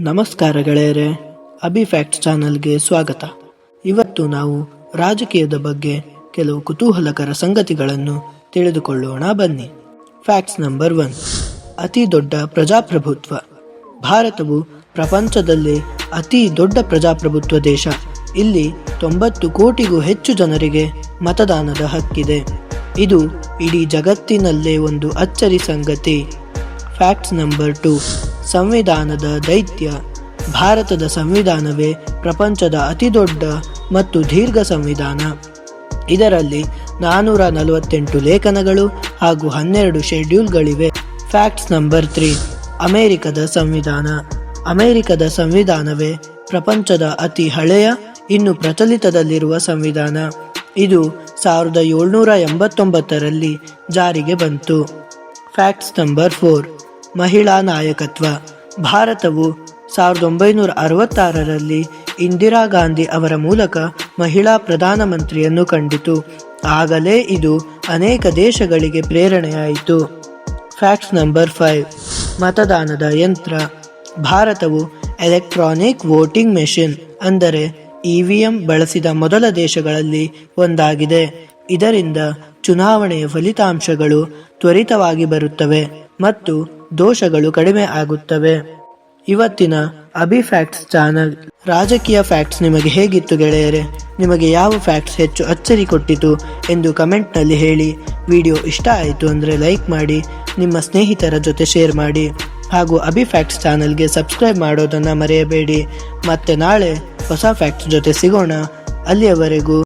ನಮಸ್ಕಾರ ಅಬಿ ಫ್ಯಾಕ್ಟ್ಸ್ ಚಾನಲ್ಗೆ ಸ್ವಾಗತ. ಇವತ್ತು ನಾವು ರಾಜಕೀಯದ ಬಗ್ಗೆ ಕೆಲವು ಕುತೂಹಲಕರ ಸಂಗತಿಗಳನ್ನು ತಿಳಿದುಕೊಳ್ಳೋಣ. ಬನ್ನಿ. Facts number one. ಅತಿ ದೊಡ್ಡ ಪ್ರಜಾಪ್ರಭುತ್ವ. ಭಾರತವು ಪ್ರಪಂಚದಲ್ಲೇ ಅತಿ ದೊಡ್ಡ ಪ್ರಜಾಪ್ರಭುತ್ವ ದೇಶ. ಇಲ್ಲಿ ತೊಂಬತ್ತು ಕೋಟಿಗೂ ಹೆಚ್ಚು ಜನರಿಗೆ ಮತದಾನದ ಹಕ್ಕಿದೆ. ಇದು ಇಡೀ ಜಗತ್ತಿನಲ್ಲೇ ಒಂದು ಅಚ್ಚರಿ ಸಂಗತಿ. Facts number two. ಸಂವಿಧಾನದ ದೈತ್ಯ. ಭಾರತದ ಸಂವಿಧಾನವೇ ಪ್ರಪಂಚದ ಅತಿದೊಡ್ಡ ಮತ್ತು ದೀರ್ಘ ಸಂವಿಧಾನ. ಇದರಲ್ಲಿ ನಾನೂರ ನಲವತ್ತೆಂಟು ಲೇಖನಗಳು ಹಾಗೂ ಹನ್ನೆರಡು ಶೆಡ್ಯೂಲ್ಗಳಿವೆ. ಫ್ಯಾಕ್ಟ್ಸ್ ನಂಬರ್ ತ್ರೀ, ಅಮೆರಿಕದ ಸಂವಿಧಾನ. ಅಮೆರಿಕದ ಸಂವಿಧಾನವೇ ಪ್ರಪಂಚದ ಅತಿ ಹಳೆಯ, ಇನ್ನು ಪ್ರಚಲಿತದಲ್ಲಿರುವ ಸಂವಿಧಾನ. ಇದು ಸಾವಿರದ ಏಳ್ನೂರ ಎಂಬತ್ತೊಂಬತ್ತರಲ್ಲಿ ಜಾರಿಗೆ ಬಂತು. ಫ್ಯಾಕ್ಟ್ಸ್ ನಂಬರ್ ಫೋರ್ ಮಹಿಳಾ ನಾಯಕತ್ವ. ಭಾರತವು ಸಾವಿರದ ಒಂಬೈನೂರ ಅರವತ್ತಾರರಲ್ಲಿ ಇಂದಿರಾ ಗಾಂಧಿ ಅವರ ಮೂಲಕ ಮಹಿಳಾ ಪ್ರಧಾನಮಂತ್ರಿಯನ್ನು ಕಂಡಿತು. ಆಗಲೇ ಇದು ಅನೇಕ ದೇಶಗಳಿಗೆ ಪ್ರೇರಣೆಯಾಯಿತು. Facts number five. ಮತದಾನದ ಯಂತ್ರ. ಭಾರತವು ಎಲೆಕ್ಟ್ರಾನಿಕ್ ವೋಟಿಂಗ್ ಮೆಷಿನ್, ಅಂದರೆ ಇವಿಎಂ ಬಳಸಿದ ಮೊದಲ ದೇಶಗಳಲ್ಲಿ ಒಂದಾಗಿದೆ. ಇದರಿಂದ ಚುನಾವಣೆಯ ಫಲಿತಾಂಶಗಳು ತ್ವರಿತವಾಗಿ ಬರುತ್ತವೆ ಮತ್ತು ದೋಷಗಳು ಕಡಿಮೆ ಆಗುತ್ತವೆ. ಇವತ್ತಿನ ಅಬಿ ಫ್ಯಾಕ್ಟ್ಸ್ ಚಾನಲ್ ರಾಜಕೀಯ ಫ್ಯಾಕ್ಟ್ಸ್ ನಿಮಗೆ ಹೇಗಿತ್ತು ಗೆಳೆಯರೆ? ನಿಮಗೆ ಯಾವ ಫ್ಯಾಕ್ಟ್ಸ್ ಹೆಚ್ಚು ಅಚ್ಚರಿ ಕೊಟ್ಟಿತು ಎಂದು ಕಮೆಂಟ್ನಲ್ಲಿ ಹೇಳಿ. ವಿಡಿಯೋ ಇಷ್ಟ ಆಯಿತು ಅಂದರೆ ಲೈಕ್ ಮಾಡಿ, ನಿಮ್ಮ ಸ್ನೇಹಿತರ ಜೊತೆ ಶೇರ್ ಮಾಡಿ. ಹಾಗೂ ಅಬಿ ಫ್ಯಾಕ್ಟ್ಸ್ ಚಾನಲ್ಗೆ ಸಬ್ಸ್ಕ್ರೈಬ್ ಮಾಡೋದನ್ನು ಮರೆಯಬೇಡಿ. ಮತ್ತೆ ನಾಳೆ ಹೊಸ ಫ್ಯಾಕ್ಟ್ಸ್ ಜೊತೆ ಸಿಗೋಣ. ಅಲ್ಲಿಯವರೆಗೂ